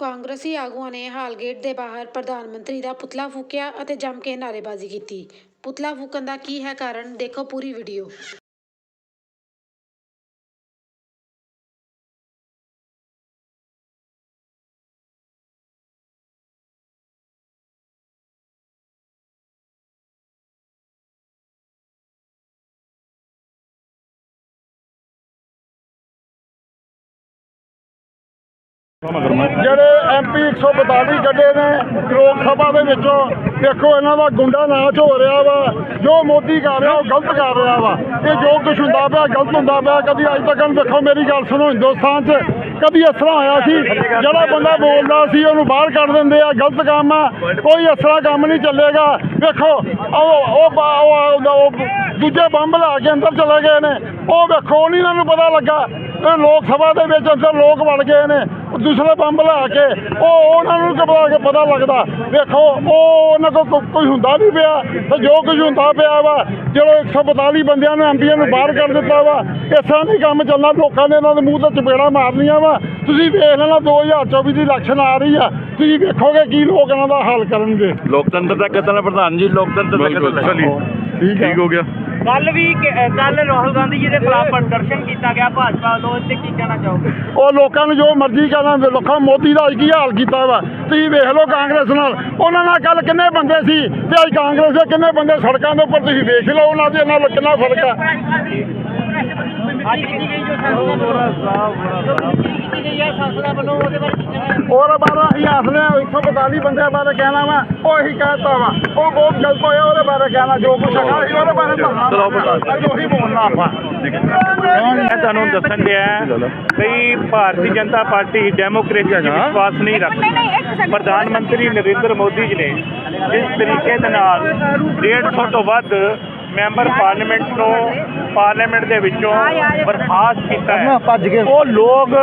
ਕਾਂਗਰਸੀ ਆਗੂਆਂ ਨੇ ਹਾਲਗੇਟ ਦੇ ਬਾਹਰ ਪ੍ਰਧਾਨ ਮੰਤਰੀ ਦਾ ਪੁਤਲਾ ਫੂਕਿਆ ਅਤੇ ਜੰਮ ਕੇ ਨਾਅਰੇਬਾਜ਼ੀ ਕੀਤੀ। ਪੁਤਲਾ ਫੂਕਣ ਦਾ ਕੀ ਹੈ ਕਾਰਨ? ਦੇਖੋ ਪੂਰੀ ਵੀਡੀਓ। ਜਿਹੜੇ ਐਮਪੀ 142 ਕੱਢੇ ਨੇ ਲੋਕ ਸਭਾ ਦੇ ਵਿੱਚੋਂ, ਦੇਖੋ ਇਹਨਾਂ ਦਾ ਗੁੰਡਾ ਨਾਚ ਹੋ ਰਿਹਾ ਵਾ, ਜੋ ਮੋਦੀ ਕਰ ਰਿਹਾ ਉਹ ਗਲਤ ਕਰ ਰਿਹਾ ਵਾ। ਇਹ ਜੋ ਕੁਝ ਹੁੰਦਾ ਪਿਆ, ਗਲਤ ਹੁੰਦਾ ਪਿਆ, ਕਦੀ ਅੱਜ ਤੱਕ ਦੇਖੋ, ਮੇਰੀ ਗੱਲ ਸੁਣੋ, ਹਿੰਦੁਸਤਾਨ 'ਚ ਕਦੀ ਇਸ ਤਰ੍ਹਾਂ ਹੋਇਆ ਸੀ, ਜਿਹੜਾ ਬੰਦਾ ਬੋਲਦਾ ਸੀ, ਉਹਨੂੰ ਬਾਹਰ ਕੱਢ ਦਿੰਦੇ ਆ, ਗਲਤ ਕੰਮ ਆ, ਕੋਈ ਇਸ ਤਰ੍ਹਾਂ ਕੰਮ ਨਹੀਂ ਚੱਲੇਗਾ। ਵੇਖੋ ਉਹ ਉਹ ਦੂਜੇ ਬੰਬ ਲਾ ਕੇ ਅੰਦਰ ਚਲੇ ਗਏ ਨੇ। ਉਹ ਵੇਖੋ ਨਹੀਂ ਇਹਨਾਂ ਨੂੰ ਪਤਾ ਲੱਗਾ। ਲੋਕ ਸਭਾ ਦੇ ਵਿੱਚ ਅੰਦਰ ਲੋਕ ਵੜ ਗਏ ਨੇ। ਦੂਸਰੇ ਬੰਬ ਲਾ ਕੇ ਉਹ ਉਹਨਾਂ ਨੂੰ ਕਿਵੇਂ ਕਿ ਪਤਾ ਲੱਗਦਾ। ਵੇਖੋ ਉਹ ਉਹਨਾਂ ਕੋਲ ਕੋ- ਕੋਈ ਹੁੰਦਾ ਨਹੀਂ ਪਿਆ। ਤੇ ਜੋ ਕੁਝ ਹੁੰਦਾ ਪਿਆ ਵਾ ਜਦੋਂ 142 ਬੰਦਿਆਂ ਨੂੰ ਐਮਪੀਆਂ ਨੂੰ ਬਾਹਰ ਕਰ ਦਿੱਤਾ ਵਾ ਇਸ ਤਰ੍ਹਾਂ ਨਹੀਂ ਕੰਮ ਚੱਲਣਾ ਲੋਕਾਂ ਨੇ ਇਹਨਾਂ ਦੇ ਮੂੰਹ ਤੇ ਚਪੇੜਾਂ ਮਾਰਨੀਆਂ ਵਾ। ਤੁਸੀਂ ਵੇਖ ਲੈਣਾ 2024 ਦੀ ਇਲੈਕਸ਼ਨ ਆ ਰਹੀ ਆ। ਤੁਸੀਂ ਵੇਖੋਗੇ ਕੀ ਲੋਕ ਇਹਨਾਂ ਦਾ ਹੱਲ ਕਰਨਗੇ। ਲੋਕਤੰਤਰ ਦਾ ਕਤਲ ਪ੍ਰਧਾਨ ਜੀ? ਲੋਕਤੰਤਰ ਦਾ ਕਤਲ ਠੀਕ ਹੋ ਗਿਆ। ਕੱਲ ਵੀ ਕੱਲ ਰਾਹੁਲ ਗਾਂਧੀ ਜੀ ਦੇ ਖਿਲਾਫ ਪ੍ਰਦਰਸ਼ਨ ਕੀਤਾ ਗਿਆ, ਭਾਜਪਾ ਵੱਲੋਂ ਤੇ ਕੀ ਕਹਿਣਾ ਚਾਹੋਗੇ? ਉਹ ਲੋਕਾਂ ਨੂੰ ਜੋ ਮਰਜ਼ੀ ਕਹਿਣਾ ਲੋਕਾਂ ਮੋਦੀ ਦਾ ਅੱਜ ਕੀ ਹਾਲ ਕੀਤਾ ਵਾ। ਤੁਸੀਂ ਵੇਖ ਲਓ ਕਾਂਗਰਸ ਨਾਲ, ਉਹਨਾਂ ਨਾਲ ਕੱਲ ਕਿੰਨੇ ਬੰਦੇ ਸੀ, ਤੇ ਅੱਜ ਕਾਂਗਰਸ ਦੇ ਕਿੰਨੇ ਬੰਦੇ ਸੜਕਾਂ ਦੇ ਉੱਪਰ ਤੁਸੀਂ ਵੇਖ ਲਓ ਉਹਨਾਂ ਦੇ ਨਾਲ ਕਿੰਨਾ ਫ਼ਰਕ ਆ। ਅੱਜ ਕੀਤੀ ਗਈ ਜੋ ਸੰਸਦ ਕੀਤੀ ਗਈ ਹੈ ਵੱਲੋਂ ਉਹਦੇ ਬਾਰੇ ਕਹਿਣਾ ਹੈ? ਹੋਰ ਬਾਰੇ ਅਸੀਂ ਆਸਲੇ 142 ਬੰਦਿਆਂ ਬਾਰੇ ਕਹਿਣਾ ਵਾ ਉਹ ਹੀ ਕਹਿਤਾ ਵਾ। ਉਹ ਬਹੁਤ ਗਲਤ ਹੋਇਆ ਉਹਦੇ ਬਾਰੇ ਕਹਿਣਾ ਜੋ ਕੁਛ ਹੈਗਾ ਸੀ ਉਹਦੇ ਬਾਰੇ ਧਰਨਾ ਅੱਜ ਉਹੀ ਬੋਲਣਾ ਆਪਾਂ ਮੈਂ ਤੁਹਾਨੂੰ ਦੱਸਣ ਦਿਆ ਕਈ ਭਾਰਤੀ ਜਨਤਾ ਪਾਰਟੀ ਡੈਮੋਕ੍ਰੇਸੀ 'ਚ ਵਿਸ਼ਵਾਸ ਨਹੀਂ ਰੱਖਦੀ। ਪ੍ਰਧਾਨ ਮੰਤਰੀ ਨਰਿੰਦਰ ਮੋਦੀ ਜੀ ਨੇ ਜਿਸ ਤਰੀਕੇ ਦੇ ਨਾਲ 150 ਤੋਂ ਵੱਧ ਮੈਂਬਰ ਪਾਰਲੀਮੈਂਟ ਨੂੰ ਪਾਰਲੀਮੈਂਟ ਦੇ ਵਿੱਚੋਂ ਬਰਖਾਸਤ ਕੀਤਾ ਹੈ। ਉਹ ਲੋਕ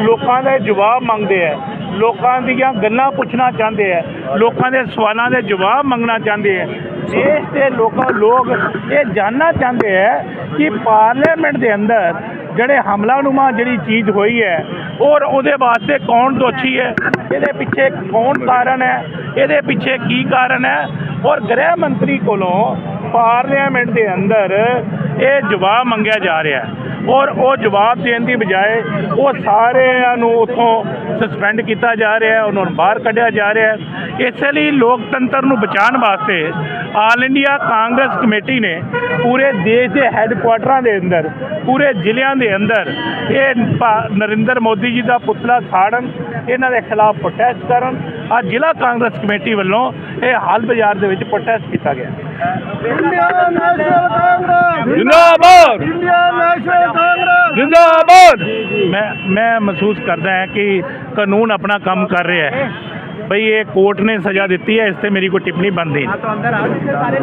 ਲੋਕਾਂ ਦੇ ਜਵਾਬ ਮੰਗਦੇ ਆ ਲੋਕਾਂ ਦੀਆਂ ਗੱਲਾਂ ਪੁੱਛਣਾ ਚਾਹੁੰਦੇ ਆ ਲੋਕਾਂ ਦੇ ਸਵਾਲਾਂ ਦੇ ਜਵਾਬ ਮੰਗਣਾ ਚਾਹੁੰਦੇ ਆ ਦੇਸ਼ ਦੇ ਲੋਕਾਂ ਲੋਕ ਇਹ ਜਾਨਣਾ ਚਾਹੁੰਦੇ ਆ ਕਿ ਪਾਰਲੀਮੈਂਟ ਦੇ ਅੰਦਰ ਜਿਹੜੇ ਹਮਲਾਨੁਮਾ ਜਿਹੜੀ ਚੀਜ਼ ਹੋਈ ਹੈ ਔਰ ਉਹਦੇ ਵਾਸਤੇ ਕੌਣ ਦੋਸ਼ੀ ਹੈ ਇਹਦੇ ਪਿੱਛੇ ਕੌਣ ਕਾਰਨ ਹੈ ਇਹਦੇ ਪਿੱਛੇ ਕੀ ਕਾਰਨ ਹੈ ਔਰ ਗ੍ਰਹਿ ਮੰਤਰੀ ਕੋਲੋਂ ਪਾਰਲੀਮੈਂਟ ਦੇ ਅੰਦਰ ਇਹ ਜਵਾਬ ਮੰਗਿਆ ਜਾ ਰਿਹਾ ਔਰ ਉਹ ਜਵਾਬ ਦੇਣ ਦੀ ਬਜਾਏ ਉਹ ਸਾਰਿਆਂ ਨੂੰ ਉੱਥੋਂ ਸਸਪੈਂਡ ਕੀਤਾ ਜਾ ਰਿਹਾ ਹੈ, ਉਹਨਾਂ ਨੂੰ ਬਾਹਰ ਕੱਢਿਆ ਜਾ ਰਿਹਾ ਹੈ। ਇਸੇ ਲਈ ਲੋਕਤੰਤਰ ਨੂੰ ਬਚਾਉਣ ਵਾਸਤੇ ਆਲ ਇੰਡੀਆ ਕਾਂਗਰਸ ਕਮੇਟੀ ਨੇ ਪੂਰੇ ਦੇਸ਼ ਦੇ ਹੈੱਡਕੁਆਟਰਾਂ ਦੇ ਅੰਦਰ, ਪੂਰੇ ਜ਼ਿਲ੍ਹਿਆਂ ਦੇ ਅੰਦਰ ਇਹ ਭਾ- ਨਰਿੰਦਰ ਮੋਦੀ ਜੀ ਦਾ ਪੁਤਲਾ ਸਾੜਨ, ਇਹਨਾਂ ਦੇ ਖਿਲਾਫ ਪ੍ਰੋਟੈਸਟ ਕਰਨ ਅੱਜ ਜ਼ਿਲ੍ਹਾ ਕਾਂਗਰਸ ਕਮੇਟੀ ਵੱਲੋਂ ਇਹ ਹਾਲ ਬਾਜ਼ਾਰ ਦੇ ਵਿੱਚ ਪ੍ਰੋਟੈਸਟ ਕੀਤਾ ਗਿਆ। India national Congress. ਜਿੰਦਾਬਾਦ। India national Congress. ਜਿੰਦਾਬਾਦ। ਮੈਂ ਮੈਂ ਮਹਿਸੂਸ ਕਰਦਾ ਹਾਂ ਕਿ ਕਾਨੂੰਨ ਆਪਣਾ ਕੰਮ ਕਰ ਰਿਹਾ ਹੈ। ਬਈ ਇਹ ਕੋਰਟ ਨੇ ਸਜ਼ਾ ਦਿੱਤੀ ਹੈ ਇਸ ਤੇ ਮੇਰੀ ਕੋਈ ਟਿੱਪਣੀ ਬਣਦੀ ਨਹੀਂ।